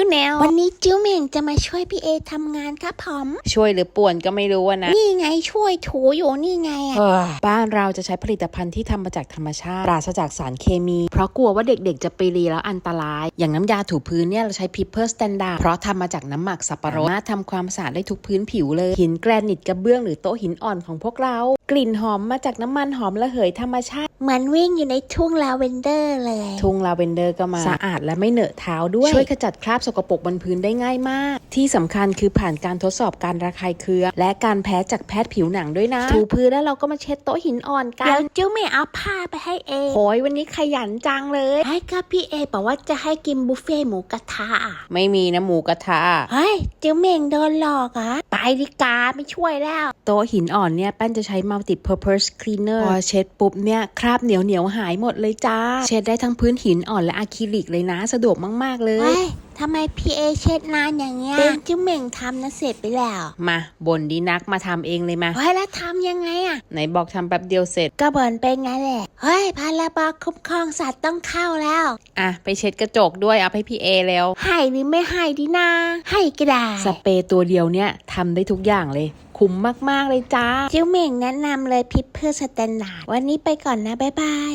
ตู้แนว วันนี้จิ้วเหม่งจะมาช่วยพี่เอทำงานครับผมช่วยหรือป่วนก็ไม่รู้อะนะ นี่ไงช่วยถูอยู่นี่ไงอะเฮ้ยบ้านเราจะใช้ผลิตภัณฑ์ที่ทำมาจากธรรมชาติ ปราศจากสารเคมี เพราะกลัวว่าเด็กๆ จะไปรีแล้วอันตราย อย่างน้ำยาถูพื้นเนี่ยเราใช้พิเพอร์สแตนดาร์ดเพราะทำมาจากน้ำหมักสับปะรดสามารถทำความสะอาดได้ทุกพื้นผิวเลย หินแกรนิตกระเบื้องหรือโต๊ะหินอ่อนของพวกเรา กลิ่นหอมมาจากน้ำมันหอมระเหยธรรมชาติ เหมือนวิ่งอยู่ในทุ่งลาเวนเดอร์เลย ทุ่งลาเวนเดอร์ก็มา สะอาดและไม่เหนอะเท้าด้วย ช่วยขจัดคราบสกปรกบนพื้นได้ง่ายมาก ที่สำคัญคือผ่านการทดสอบการระคายเคืองและการแพ้จากแพทย์ผิวหนังด้วยนะ ถูพื้นแล้วเราก็มาเช็ดโต๊ะหินอ่อนกัเดี๋ยวนจิ้วเหม่งเอาผ้าไปให้เอโอยวันนี้ขยันจังเลยให้ก็พี่เอบอกว่าจะให้กินบุฟเฟ่ต์หมูกระทะอะไม่มีนะหมูกระทะ เฮ้ยจิ้วเหม่งโดนหลอกเหรอะไปดิกาไม่ช่วยแล้ว โต๊ะหินอ่อนเนี่ยแป้นจะใช้ multi purpose cleaner พอเช็ดปุ๊บเนี่ยคราบเหนียวเหนียวๆหายหมดเลยจ้า เช็ดได้ทั้งพื้นหินอ่อนและอะคริลิกเลยนะ สะดวกมาก ๆ เลยเฮ้ยทำไมพี่เอเช็ดนานอย่างเงี้ยเป็นจิ้วเหม่งทำนะเสร็จไปแล้ว มาบนดีนักมาทำเองเลยมา เฮ้ยแล้วทำยังไงอะไหนบอกทำแป๊บเดียวเสร็จ ก็เบิร์นเป็นไงแหละ เฮ้ยพาราบาคุ้มครองสัตว์ต้องเข้าแล้ว อะไปเช็ดกระจกด้วยเอาให้พี่เอแล้ว ให้หรือไม่ให้ดีนาให้ก็ได้ สเปรย์ตัวเดียวเนี่ยทำได้ทุกอย่างเลย คุ้มมากๆเลยจ้า จิ้วเหม่งแนะนำเลยพิพเพื่อสแตนดาร์ดวันนี้ไปก่อนนะ บ๊ายบาย